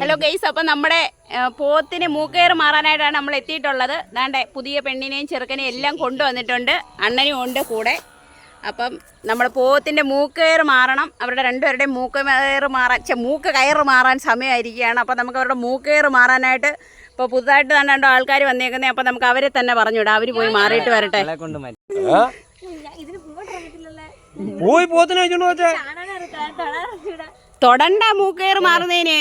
Hello guys അപ്പം നമ്മുടെ പോത്തിന് മൂക്കയർ മാറാനായിട്ടാണ് നമ്മൾ എത്തിയിട്ടുള്ളത്. ദാണ്ടെ പുതിയ പെണ്ണിനെയും ചെറുക്കനെയും എല്ലാം കൊണ്ടുവന്നിട്ടുണ്ട്. അണ്ണനും ഉണ്ട് കൂടെ. അപ്പം നമ്മൾ പോത്തിന്റെ മൂക്കയർ മാറണം. അവരുടെ രണ്ടുപേരുടെയും മൂക്ക് കയർ മാറാൻ ചെ മൂക്ക് കയറ് മാറാൻ സമയമായിരിക്കുകയാണ്. അപ്പം നമുക്ക് അവരുടെ മൂക്കയർ മാറാനായിട്ട് ഇപ്പോൾ പുതുതായിട്ട് തന്നെ രണ്ടോ ആൾക്കാർ വന്നേക്കുന്നത് അപ്പം നമുക്ക് അവരെ തന്നെ പറഞ്ഞുവിടാം അവർ പോയി മാറിയിട്ട് വരട്ടെ? പോയി പോത്തിനെ വെച്ചോണ്ട് തൊടണ്ട മൂക്കയർ മാറുന്നതിന്.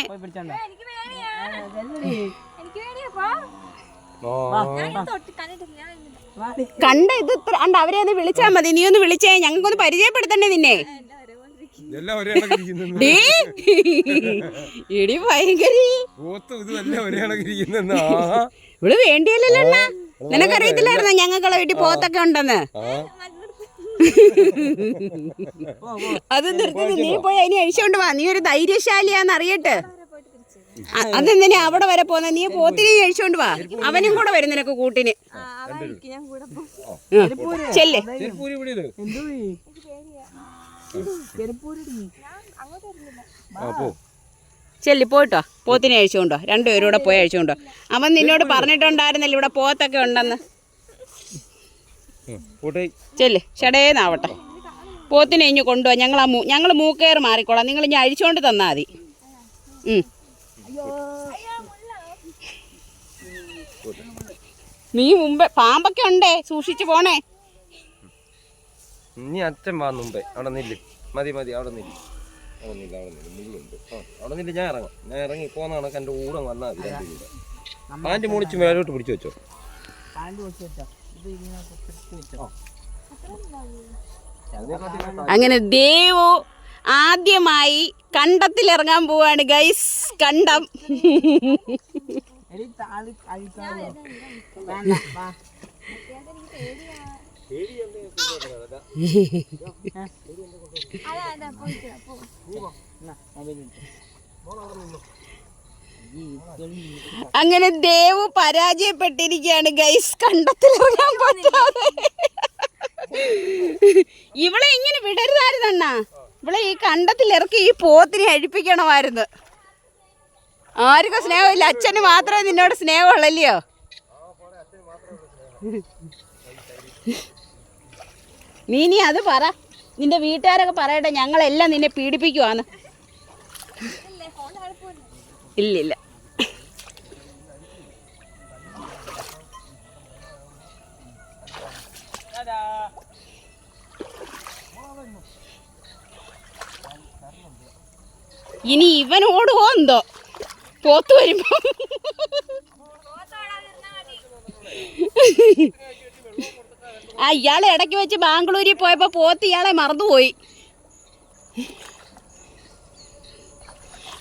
കണ്ട ഇത് ഇത്ര കണ്ട അവരെ ഒന്ന് വിളിച്ചാൽ മതി. നീ ഒന്ന് വിളിച്ചേ. ഞങ്ങൾക്കൊന്ന് പരിചയപ്പെടുത്തണ്ടേ നിന്നെ? ഇടി ഭയങ്കര. ഇവൾ ഇവിടെ വേണ്ടിയല്ലോ അണ്ണ നിനക്കറിയത്തില്ലായിരുന്നോ ഞങ്ങൾക്കുള്ള വീട്ടിൽ പോത്തൊക്കെ ഉണ്ടെന്ന്? അത് നിർത്തി നീ പോയി അതിനെ അഴിച്ചോണ്ട് വാ. നീ ഒരു ധൈര്യശാലിയാന്ന് അറിയട്ടെ. അതെന്തിനാ അവിടെ വരെ പോന്ന? നീ പോത്തിനെ അഴിച്ചോണ്ട് വാ. അവനും കൂടെ വരും നിനക്ക് കൂട്ടിന്. ചെല്ലേ. ചെരുപ്പൂരി ഇവിടെ ഇത് ആ പോ. ചെല്ലി പോയിട്ടോ. പോത്തിനെ അഴിച്ചുകൊണ്ടോ രണ്ടുപേരും കൂടെ പോയി അഴിച്ചുകൊണ്ടോ അവൻ നിന്നോട് പറഞ്ഞിട്ടുണ്ടായിരുന്നല്ലോ ഇവിടെ പോത്തൊക്കെ ഉണ്ടെന്ന്. ചെല്ല്. ഷടേന്നാവട്ടെ പോത്തിനെ ഇഞ്ഞ് കൊണ്ടുപോവാ ഞങ്ങൾ ആ ഞങ്ങൾ മൂക്കയർ മാറിക്കോളാം. നിങ്ങൾ ഇനി അഴിച്ചുകൊണ്ട് തന്നാൽ മതി. നീ മുമ്പേ പാമ്പൊക്കെ ഉണ്ടേ? സൂക്ഷിച്ചു പോണേ. നീ അച്ഛൻ വാ മുമ്പേ. അവിടെ നില്ല്. മതി മതി. അവിടെ നില്ല്. അവിടെ നില്ല അവിടെ നില്ല. നില്ലുണ്ട് ആ അവിടെ നില്ല. ഞാൻ ഇറങ്ങാം. ഞാൻ ഇറങ്ങി കണക്ക് എന്റെ കൂടെ വന്നാൽ മതി പാന്റ് മുടിച്ച് മേലോട്ട് പിടിച്ചു വെച്ചോ. പാന്റ് പിടിച്ചു വെച്ചോ. അങ്ങനെ ദേവു ആദ്യമായി കണ്ടത്തിലിറങ്ങാൻ പോവാണ് ഗൈസ് കണ്ടം. താളി അഴിക്കാവോ വേണ്ട വാ എന്നാ, മൊബൈൽ എടുത്തോ. അങ്ങനെ ദേവ് പരാജയപ്പെട്ടിരിക്കുകയാണ്. ഗൈസ് കണ്ടത്തിലിറങ്ങാൻ പറ്റാതെ. ഇവളെ ഇങ്ങനെ വിടരുതായിരുന്നണ്ണ ഇവളെ ഈ കണ്ടത്തിൽ ഇറക്കി ഈ പോത്തിനെ അഴിപ്പിക്കണമായിരുന്നു. ആർക്കും സ്നേഹമില്ല. അച്ഛന് മാത്രമേ നിന്നോട് സ്നേഹമുള്ളല്ലയോ? നീ നീ അത് പറ. നിന്റെ വീട്ടുകാരൊക്കെ പറയട്ടെ. ഞങ്ങളെല്ലാം നിന്നെ പീഡിപ്പിക്കുവാന്ന്. ഇല്ലില്ല. ഇനി ഇവൻ ഓടുവോ എന്തോ? പോത്ത് വരുമ്പോ. ആ ഇയാളെ ഇടയ്ക്ക് വെച്ച് ബാംഗ്ലൂരിൽ പോയപ്പോ പോത്ത് ഇയാളെ മറന്നുപോയി.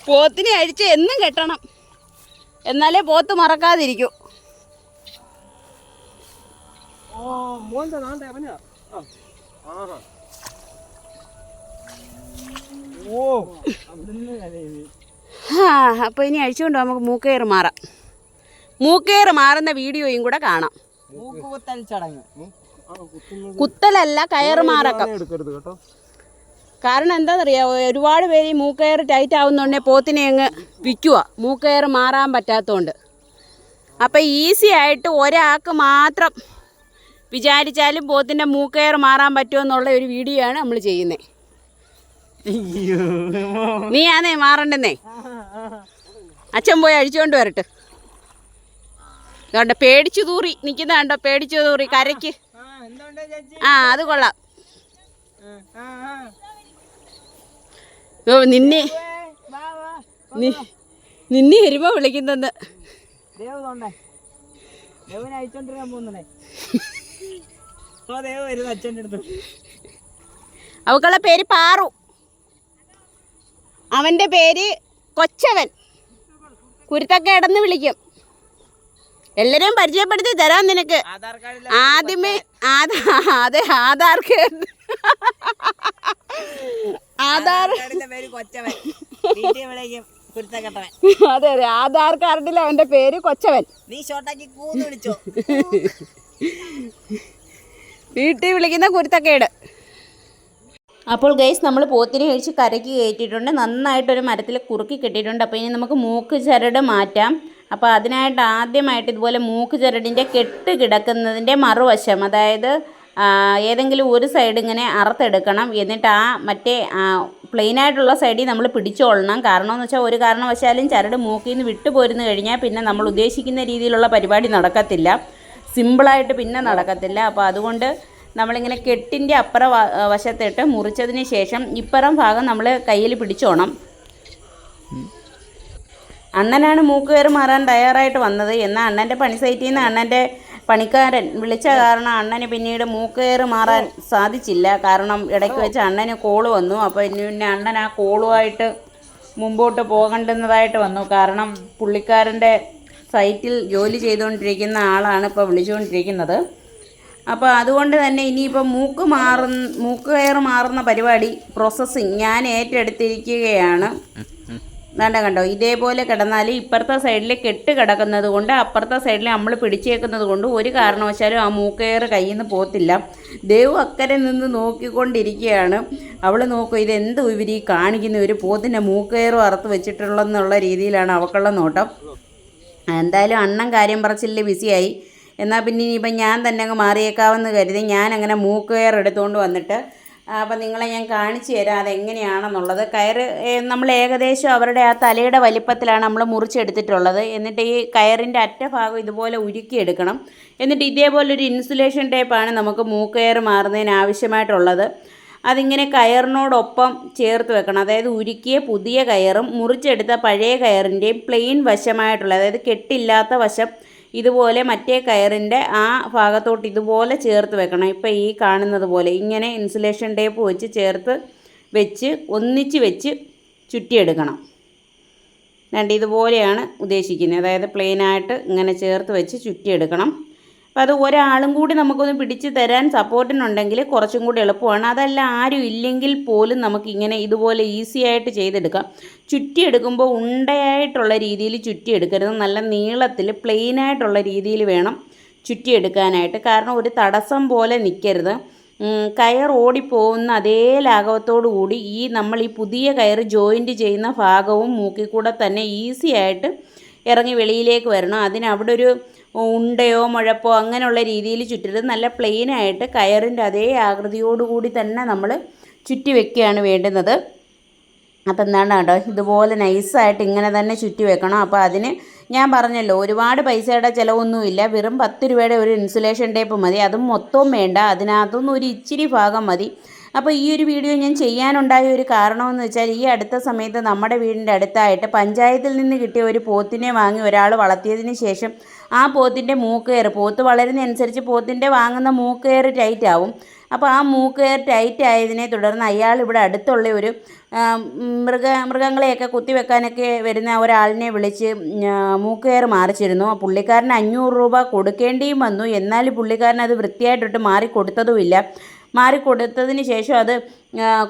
പോത്തിനെ അഴിച്ച് എന്നും കെട്ടണം. എന്നാലേ പോത്ത് മറക്കാതിരിക്കൂ. ഓ മോന്റെ നാണ്ടെ അവനാ. ആ. അപ്പോൾ ഇനി അഴിച്ചുകൊണ്ട് നമുക്ക് മൂക്കയർ മാറാം. മൂക്കയർ മാറുന്ന വീഡിയോയും കൂടെ കാണാം. കുത്തലല്ല കയർ മാറക്കം. കാരണം എന്താണെന്നറിയാമോ ഒരുപാട് പേര് ഈ മൂക്കയർ ടൈറ്റ് ആവുന്നുണ്ടെ പോത്തിനെ അങ്ങ് വിൽക്കുക മൂക്കയർ മാറാൻ പറ്റാത്തതുകൊണ്ട് അപ്പം ഈസി ആയിട്ട് ഒരാൾക്ക് മാത്രം വിചാരിച്ചാലും പോത്തിന്റെ മൂക്കയർ മാറാൻ പറ്റുമെന്നുള്ള ഒരു വീഡിയോ ആണ് നമ്മൾ ചെയ്യുന്നത്. നീ ആന്നേ മാറണ്ടെന്നേ. അച്ഛൻ പോയി അഴിച്ചുകൊണ്ട് വരട്ടെ. കണ്ടോ പേടിച്ചു തൂറി നിൽക്കുന്ന കണ്ടോ പേടിച്ചു തൂറി കരയ്ക്ക്. ആ എന്തുണ്ട് ചേച്ചി ആ അത് കൊള്ളാം നിന്നെ വാ വാ നി നിന്നെ വരുമ്പോ വിളിക്കുന്നെന്ന് അവക്കുള്ള പേര് പാറു. അവന്റെ പേര് കൊച്ചവൻ. കുരുത്തക്കേടെന്ന് വിളിക്കും. എല്ലാരെയും പരിചയപ്പെടുത്തി തരാം നിനക്ക്. ആദ്യമേ അതെ ആധാർ കാർഡ്. ആധാർ അതെ അതെ ആധാർ കാർഡിൽ അവന്റെ പേര് കൊച്ചവൻ. നീ ഷോട്ടാക്കി കൂന്ന് വിളിച്ചോ? വീട്ടിൽ വിളിക്കുന്ന കുരുത്തക്കേട്. അപ്പോൾ ഗൈസ് നമ്മൾ പോത്തിനെ കഴിച്ച് കരയ്ക്ക് കയറ്റിയിട്ടുണ്ട്. നന്നായിട്ടൊരു മരത്തിൽ കുറുക്കി കെട്ടിയിട്ടുണ്ട്. അപ്പോൾ ഇനി നമുക്ക് മൂക്ക് ചരട് മാറ്റാം. അപ്പോൾ അതിനായിട്ട് ആദ്യമായിട്ട് ഇതുപോലെ മൂക്ക് ചരടിന്റെ കെട്ട് കിടക്കുന്നതിന്റെ മറുവശം അതായത് ഏതെങ്കിലും ഒരു സൈഡ് ഇങ്ങനെ അറുത്തെടുക്കണം. എന്നിട്ട് ആ മറ്റേ പ്ലെയിനായിട്ടുള്ള സൈഡിൽ നമ്മൾ പിടിച്ചോളണം. കാരണം എന്ന് വെച്ചാൽ ഒരു കാരണവശാലും ചരട് മൂക്കിൽ നിന്ന് വിട്ടുപോരുന്നു കഴിഞ്ഞാൽ പിന്നെ നമ്മൾ ഉദ്ദേശിക്കുന്ന രീതിയിലുള്ള പരിപാടി നടക്കത്തില്ല. സിമ്പിളായിട്ട് പിന്നെ നടക്കത്തില്ല. അപ്പോൾ അതുകൊണ്ട് നമ്മളിങ്ങനെ കെട്ടിന്റെ അപ്പുറ വശത്തിട്ട് മുറിച്ചതിന് ശേഷം ഇപ്പുറം ഭാഗം നമ്മൾ കയ്യിൽ പിടിച്ചോണം. അണ്ണനാണ് മൂക്കുകയറ് മാറാൻ തയ്യാറായിട്ട് വന്നത്. എന്നാൽ അണ്ണന്റെ പണി സൈറ്റിൽ നിന്ന് അണ്ണന്റെ പണിക്കാരൻ വിളിച്ച കാരണം അണ്ണന് പിന്നീട് മൂക്കുകയറ് മാറാൻ സാധിച്ചില്ല. കാരണം ഇടയ്ക്ക് വെച്ച് അണ്ണന് കോൾ വന്നു. അപ്പോൾ പിന്നെ അണ്ണൻ ആ കോളുമായിട്ട് മുമ്പോട്ട് പോകേണ്ടുന്നതായിട്ട് വന്നു. കാരണം പുള്ളിക്കാരന്റെ സൈറ്റിൽ ജോലി ചെയ്തുകൊണ്ടിരിക്കുന്ന ആളാണ് ഇപ്പോൾ വിളിച്ചുകൊണ്ടിരിക്കുന്നത്. അപ്പോൾ അതുകൊണ്ട് തന്നെ ഇനിയിപ്പോൾ മൂക്ക് മാറുന്ന മൂക്ക് കയർ മാറുന്ന പരിപാടി പ്രോസസ്സിങ് ഞാൻ ഏറ്റെടുത്തിരിക്കുകയാണ്. വേണ്ട കണ്ടോ? ഇതേപോലെ കിടന്നാൽ ഇപ്പുറത്തെ സൈഡിൽ കെട്ട് കിടക്കുന്നത് കൊണ്ട് അപ്പുറത്തെ സൈഡിൽ നമ്മൾ പിടിച്ചേക്കുന്നത് കൊണ്ട് ഒരു കാരണവശാലും ആ മൂക്കയർ കയ്യിൽ നിന്ന് പോത്തില്ല. ദൈവം അക്കരെ നിന്ന് നോക്കിക്കൊണ്ടിരിക്കുകയാണ്. അവൾ നോക്കും ഇതെന്ത് ഇവർ ഈ കാണിക്കുന്ന ഒരു പോത്തിന്റെ മൂക്കയർ അറുത്ത് വെച്ചിട്ടുള്ളതെന്നുള്ള രീതിയിലാണ് അവക്കുള്ള നോട്ടം. എന്തായാലും അണ്ണൻ കാര്യം പറച്ചില്ല ബിസിയായി എന്നാൽ പിന്നെ ഇനിയിപ്പം ഞാൻ തന്നെ അങ്ങ് മാറിയേക്കാവെന്ന് കരുതി ഞാൻ അങ്ങനെ മൂക്ക് കയർ എടുത്തുകൊണ്ട് വന്നിട്ട് അപ്പം നിങ്ങളെ ഞാൻ കാണിച്ചു തരാം അതെങ്ങനെയാണെന്നുള്ളത്. കയറ് നമ്മൾ ഏകദേശം അവരുടെ ആ തലയുടെ വലിപ്പത്തിലാണ് നമ്മൾ മുറിച്ചെടുത്തിട്ടുള്ളത്. എന്നിട്ട് ഈ കയറിന്റെ അറ്റ ഭാഗം ഇതുപോലെ ഉരുക്കിയെടുക്കണം. എന്നിട്ട് ഇതേപോലൊരു ഇൻസുലേഷൻ ടേപ്പാണ് നമുക്ക് മൂക്ക് കയർ മാറുന്നതിന് ആവശ്യമായിട്ടുള്ളത്. അതിങ്ങനെ കയറിനോടൊപ്പം ചേർത്ത് വെക്കണം. അതായത് ഉരുക്കിയ പുതിയ കയറും മുറിച്ചെടുത്ത പഴയ കയറിന്റെയും പ്ലെയിൻ വശമായിട്ടുള്ള അതായത് കെട്ടില്ലാത്ത വശം ഇതുപോലെ മറ്റേ കയറിന്റെ ആ ഭാഗത്തോട്ട് ഇതുപോലെ ചേർത്ത് വെക്കണം. ഇപ്പോൾ ഈ കാണുന്നത് പോലെ ഇങ്ങനെ ഇൻസുലേഷൻ ടേപ്പ് വെച്ച് ചേർത്ത് വെച്ച് ഒന്നിച്ച് വെച്ച് ചുറ്റിയെടുക്കണം. രണ്ട് ഇതുപോലെയാണ് ഉദ്ദേശിക്കുന്നത്. അതായത് പ്ലെയിനായിട്ട് ഇങ്ങനെ ചേർത്ത് വെച്ച് ചുറ്റിയെടുക്കണം. അപ്പോൾ അത് ഒരാളും കൂടി നമുക്കൊന്ന് പിടിച്ച് തരാൻ സപ്പോർട്ടിനുണ്ടെങ്കിൽ കുറച്ചും കൂടി എളുപ്പമാണ്. അതല്ല ആരും ഇല്ലെങ്കിൽ പോലും നമുക്കിങ്ങനെ ഇതുപോലെ ഈസി ആയിട്ട് ചെയ്തെടുക്കാം. ചുറ്റിയെടുക്കുമ്പോൾ ഉണ്ടയായിട്ടുള്ള രീതിയിൽ ചുറ്റിയെടുക്കരുത്. നല്ല നീളത്തിൽ പ്ലെയിനായിട്ടുള്ള രീതിയിൽ വേണം ചുറ്റിയെടുക്കാനായിട്ട്. കാരണം ഒരു തടസ്സം പോലെ നിൽക്കരുത് കയർ ഓടിപ്പോകുന്ന അതേ ലാഘവത്തോടു കൂടി ഈ നമ്മൾ ഈ പുതിയ കയർ ജോയിന്റ് ചെയ്യുന്ന ഭാഗവും മൂക്കിൽ കൂടെ തന്നെ ഈസി ആയിട്ട് ഇറങ്ങി വെളിയിലേക്ക് വരണം. അതിന് അവിടെ ഒരു ഉണ്ടയോ മുഴപ്പോ അങ്ങനെയുള്ള രീതിയിൽ ചുറ്റരുത് നല്ല പ്ലെയിനായിട്ട് കയറിന്റെ അതേ ആകൃതിയോടുകൂടി തന്നെ നമ്മൾ ചുറ്റി വെക്കുകയാണ് വേണ്ടുന്നത്. അപ്പോൾ എന്താണ് കേട്ടോ ഇതുപോലെ നൈസായിട്ട് ഇങ്ങനെ തന്നെ ചുറ്റി വെക്കണം. അപ്പോൾ അതിന് ഞാൻ പറഞ്ഞല്ലോ ഒരുപാട് പൈസയുടെ ചിലവൊന്നുമില്ല. വെറും പത്ത് രൂപയുടെ ഒരു ഇൻസുലേഷൻ ടേപ്പ് മതി. അതും മൊത്തവും വേണ്ട. അതിനകത്തുനിന്ന് ഒരു ഇച്ചിരി ഭാഗം മതി. അപ്പോൾ ഈ ഒരു വീഡിയോ ഞാൻ ചെയ്യാനുണ്ടായ ഒരു കാരണമെന്ന് വെച്ചാൽ ഈ അടുത്ത സമയത്ത് നമ്മുടെ വീടിന്റെ അടുത്തായിട്ട് പഞ്ചായത്തിൽ നിന്ന് കിട്ടിയ ഒരു പോത്തിനെ വാങ്ങി ഒരാൾ വളർത്തിയതിന് ശേഷം ആ പോത്തിന്റെ മൂക്കയർ പോത്ത് വളരുന്നതനുസരിച്ച് പോത്തിന്റെ വാങ്ങുന്ന മൂക്കയർ ടൈറ്റ് ആവും അപ്പോൾ ആ മൂക്കയർ ടൈറ്റ് ആയതിനെ തുടർന്ന് അയാൾ ഇവിടെ അടുത്തുള്ള ഒരു മൃഗ മൃഗങ്ങളെയൊക്കെ കുത്തിവെക്കാനൊക്കെ വരുന്ന ഒരാളിനെ വിളിച്ച് മൂക്കയർ മാറിച്ചിരുന്നു. ആ പുള്ളിക്കാരന് അഞ്ഞൂറ് രൂപ കൊടുക്കേണ്ടിയും വന്നു. എന്നാൽ പുള്ളിക്കാരൻ അത് വൃത്തിയായിട്ടിട്ട് മാറി കൊടുത്തതുമില്ല കൊടുത്തതിന് ശേഷം അത്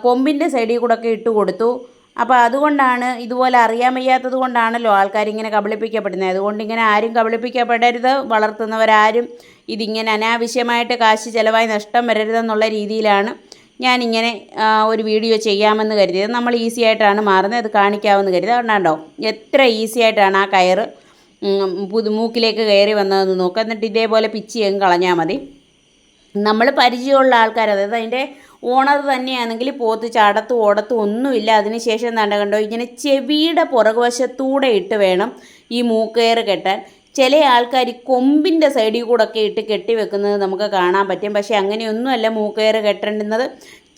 കൊമ്പിന്റെ സൈഡിൽ കൂടെ ഒക്കെ ഇട്ട് കൊടുത്തു അപ്പോൾ അതുകൊണ്ടാണ് ഇതുപോലെ അറിയാൻ വയ്യാത്തത് കൊണ്ടാണല്ലോ ആൾക്കാർ ഇങ്ങനെ കബളിപ്പിക്കപ്പെടുന്നത്. അതുകൊണ്ട് ഇങ്ങനെ ആരും കബളിപ്പിക്കപ്പെടരുത് വളർത്തുന്നവരാരും ഇതിങ്ങനെ അനാവശ്യമായിട്ട് കാശ് ചിലവായി നഷ്ടം വരരുതെന്നുള്ള രീതിയിലാണ് ഞാനിങ്ങനെ ഒരു വീഡിയോ ചെയ്യാമെന്ന് കരുതിയത്. നമ്മൾ ഈസി ആയിട്ടാണ് മാറുന്നത് അത് കാണിക്കാമെന്ന് കരുതി. അതുകൊണ്ടാണ്ടോ എത്ര ഈസി ആയിട്ടാണ് ആ കയറ് പുതു മൂക്കിലേക്ക് കയറി വന്നതെന്ന് നോക്കുക എന്നിട്ട് ഇതേപോലെ പിച്ചി അങ്ങ് കളഞ്ഞാൽ മതി. നമ്മൾ പരിചയമുള്ള ആൾക്കാർ അതായത് അതിന്റെ ഓണർ തന്നെയാണെങ്കിൽ പോത്ത് ചാടത്തും ഓടത്തും ഒന്നുമില്ല. അതിനുശേഷം എന്താണ്ട് കണ്ടോ? ഇങ്ങനെ ചെവിയുടെ പുറകുവശത്തൂടെ ഇട്ട് വേണം ഈ മൂക്കയർ കെട്ടാൻ. ചില ആൾക്കാർ കൊമ്പിന്റെ സൈഡിൽ കൂടെ ഒക്കെ ഇട്ട് കെട്ടി വെക്കുന്നത് നമുക്ക് കാണാൻ പറ്റും. പക്ഷേ അങ്ങനെയൊന്നുമല്ല മൂക്കയർ കെട്ടേണ്ടുന്നത്.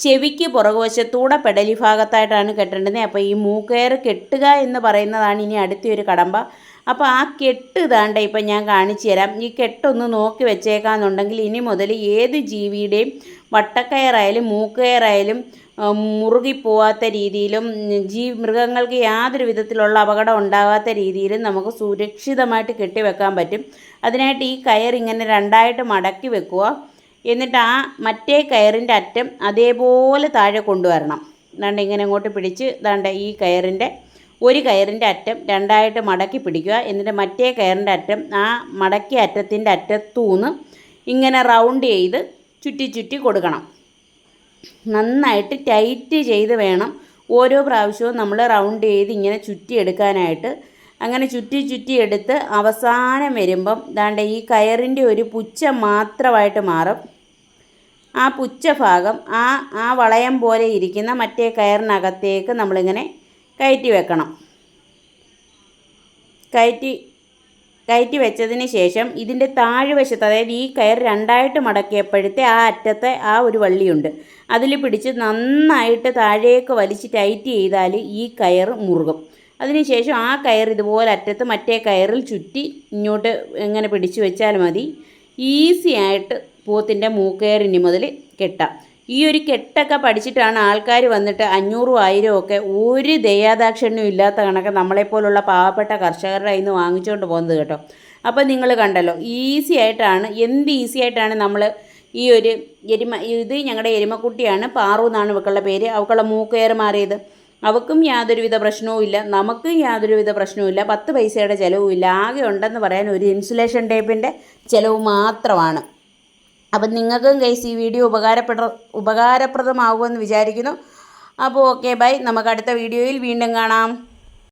ചെവിക്ക് പുറകുവശത്തൂടെ പെടലി ഭാഗത്തായിട്ടാണ് കെട്ടേണ്ടത് അപ്പോൾ ഈ മൂക്കയർ കെട്ടുക എന്ന് പറയുന്നതാണ് ഇനി അടുത്തൊരു കടമ്പ. അപ്പോൾ ആ കെട്ട് ഇതാണ്ട് ഇപ്പം ഞാൻ കാണിച്ചു തരാം. ഈ കെട്ടൊന്ന് നോക്കി വെച്ചേക്കാന്നുണ്ടെങ്കിൽ ഇനി മുതൽ ഏത് ജീവിയുടെയും വട്ടക്കയറായാലും മൂക്കയറായാലും ആ, മുറുകിപ്പോവാത്ത രീതിയിലും ജീവ മൃഗങ്ങൾക്ക് യാതൊരു വിധത്തിലുള്ള അപകടം ഉണ്ടാകാത്ത രീതിയിലും നമുക്ക് സുരക്ഷിതമായിട്ട് കെട്ടിവെക്കാൻ പറ്റും. അതിനായിട്ട് ഈ കയർ ഇങ്ങനെ രണ്ടായിട്ട് മടക്കി വെക്കുക. എന്നിട്ട് ആ മറ്റേ കയറിന്റെ അറ്റം അതേപോലെ താഴെ കൊണ്ടുവരണം. ദാണ്ട് ഇങ്ങനെ അങ്ങോട്ട് പിടിച്ച് ദാണ്ട് ഈ കയറിന്റെ ഒരു കയറിന്റെ അറ്റം രണ്ടായിട്ട് മടക്കി പിടിക്കുക. എന്നിട്ട് മറ്റേ കയറിന്റെ അറ്റം ആ മടക്കിയ അറ്റത്തിന്റെ അറ്റത്തൂന്ന് ഇങ്ങനെ റൗണ്ട് ചെയ്ത് ചുറ്റി ചുറ്റി കൊടുക്കണം. നന്നായിട്ട് ടൈറ്റ് ചെയ്ത് വേണം ഓരോ പ്രാവശ്യവും നമ്മൾ റൗണ്ട് ചെയ്ത് ഇങ്ങനെ ചുറ്റി എടുക്കാനായിട്ട്. അങ്ങനെ ചുറ്റി ചുറ്റി എടുത്ത് അവസാനം വരുമ്പം ദാണ്ട ഈ കയറിന്റെ ഒരു പുച്ഛം മാത്രമായിട്ട് മാറും. ആ പുച്ച ഭാഗം ആ ആ വളയം പോലെ ഇരിക്കുന്ന മറ്റേ കയറിനകത്തേക്ക് നമ്മളിങ്ങനെ കയറ്റി വെക്കണം. കയറ്റി കയറ്റി വെച്ചതിന് ശേഷം ഇതിന്റെ താഴ്വശത്ത് അതായത് ഈ കയർ രണ്ടായിട്ട് മടക്കിയപ്പോഴത്തെ ആ അറ്റത്തെ ആ ഒരു വള്ളിയുണ്ട്. അതിൽ പിടിച്ച് നന്നായിട്ട് താഴേക്ക് വലിച്ച് ടൈറ്റ് ചെയ്താൽ ഈ കയർ മുറുകും. അതിനുശേഷം ആ കയർ ഇതുപോലെ അറ്റത്ത് മറ്റേ കയറിൽ ചുറ്റി ഇങ്ങോട്ട് ഇങ്ങനെ പിടിച്ചു വെച്ചാൽ മതി. ഈസി ആയിട്ട് പോത്തിന്റെ മൂക്കയറിന് മുതൽ കെട്ടാം. ഈ ഒരു കെട്ടൊക്കെ പഠിച്ചിട്ടാണ് ആൾക്കാർ വന്നിട്ട് അഞ്ഞൂറും ആയിരം ഒക്കെ ഒരു ദയാദാക്ഷിണ്യം ഇല്ലാത്ത കണക്ക് നമ്മളെപ്പോലുള്ള പാവപ്പെട്ട കർഷകരുടെ കയ്യിൽ വാങ്ങിച്ചുകൊണ്ട് പോകുന്നത് കേട്ടോ. അപ്പോൾ നിങ്ങൾ കണ്ടല്ലോ ഈസി ആയിട്ടാണ് എന്ത് ഈസി ആയിട്ടാണ് നമ്മൾ ഈ ഒരു എരുമ ഇത് ഞങ്ങളുടെ എരുമക്കുട്ടിയാണ് പാറു എന്നാണ് ഇവക്കുള്ള പേര്. അവക്കുള്ള മൂക്കയർ മാറിയത്. അവക്കും യാതൊരുവിധ പ്രശ്നവും ഇല്ല നമുക്കും യാതൊരുവിധ പ്രശ്നവും ഇല്ല പത്ത് പൈസയുടെ ചിലവും ഇല്ല. ആകെ ഉണ്ടെന്ന് പറയാൻ ഒരു ഇൻസുലേഷൻ ടേപ്പിന്റെ ചിലവ് മാത്രമാണ്. അപ്പം നിങ്ങൾക്കും ഗൈസ് ഈ വീഡിയോ ഉപകാരപ്പെട ഉപകാരപ്രദമാകുമെന്ന് വിചാരിക്കുന്നു. അപ്പോൾ ഓക്കെ ബൈ നമുക്ക് അടുത്ത വീഡിയോയിൽ വീണ്ടും കാണാം.